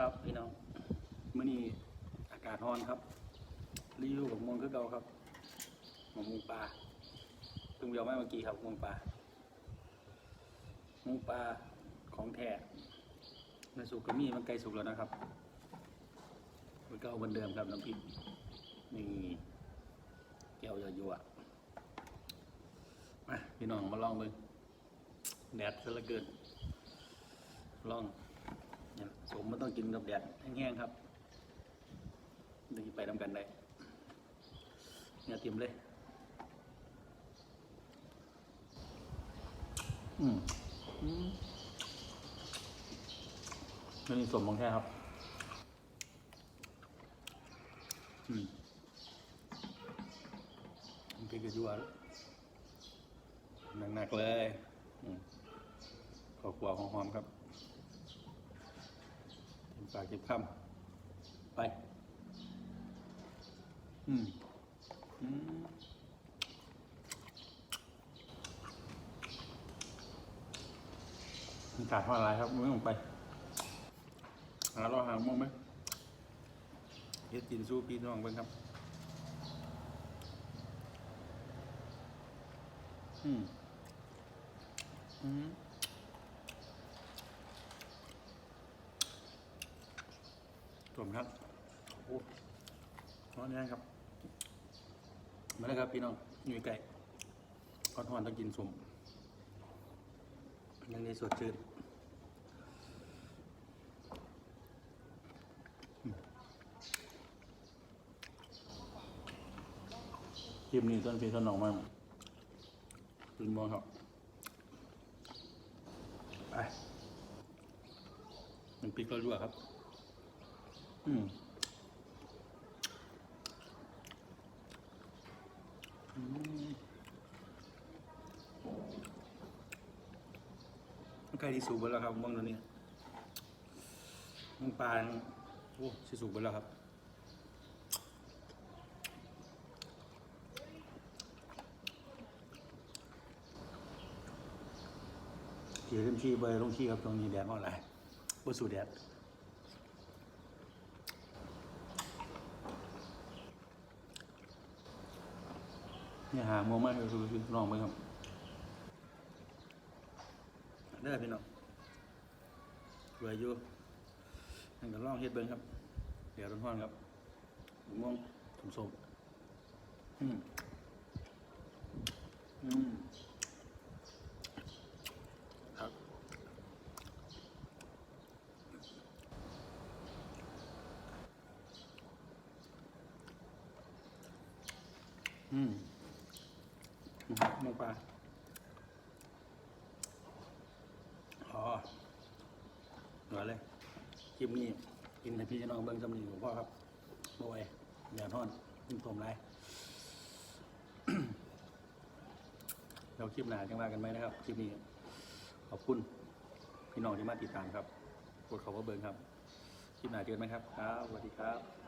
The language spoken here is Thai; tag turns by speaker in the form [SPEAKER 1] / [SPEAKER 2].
[SPEAKER 1] ครับพี่น้องมื่อนี้อากาศร้อนครับรีวิวกับมงคือเก่าครับหมกมุงปลาเพิ่งเดียวไม่เมื่อกี้ครับมงปลามงปลาของแท้ในสุกก็มีมันไกลสุกแล้วนะครับมันก็เอาเหมือนเดิมครับน้ำพริกนี่แก้วยั่วๆมาพี่น้องมาลองเลยแดดซะเหลือเกินลอง สมมันต้องกินกับแดดแห้งๆครับดึงไปทำกันได้เนี่ยเตรียมเลย อืมอืมนี่สมมองแค่ครับ อืมมันกินกับยัวหนักๆเลย อืมขอขวาของหอมครับเต็ม ปากเต็มคำไป อืมอืมอากาศเท่าไรครับไม่ลงไปหาเราหางมองไหมเฮ็ดกินสู้พี่น้องเบิ่งครับ อืม อืม สมครับโอ้ร้อนแรงครับ มาแล้วครับพี่น้องอยู่ไก่ก้อนทอนต้องกินสมยังในสดชื่นอืมคลิปนี้ต้นพี่ต้นนองมากเป็นมองครับ ไปมันพริกเราด้วยครับ อืมอืมใกล้ที่สูบแล้วครับมองตัวนี้มันปลาโอ้สิสูบแล้วครับเกี่ยวกับชีเบอร์ลงชีครับตรงนี้แดดอ่อนไรบนสู่แดด เนี่ยหาโมงมากเลยคือคือลองไปครับเด้อพี่น้องรวยอยู่นั่นก็ลองเฮ็ดเบิ้งครับ เดี๋ยวร้อนๆครับม่วงสมๆอืมอืมครับอืม หมูปลาอ๋อเหนือเลยคลิปนี้กินให้พี่น้องเบิ้งจำนีของพ่อครับโบยแดดทอนกินต้มไรเราคลิปหนาจังว่ากันไหมนะครับคลิปนี้ขอบคุณพี่น้องที่มาติดตามครับกดขอบว่าเบิ้งครับคลิปหนาเจอกันไหมครับครับสวัสดีครับ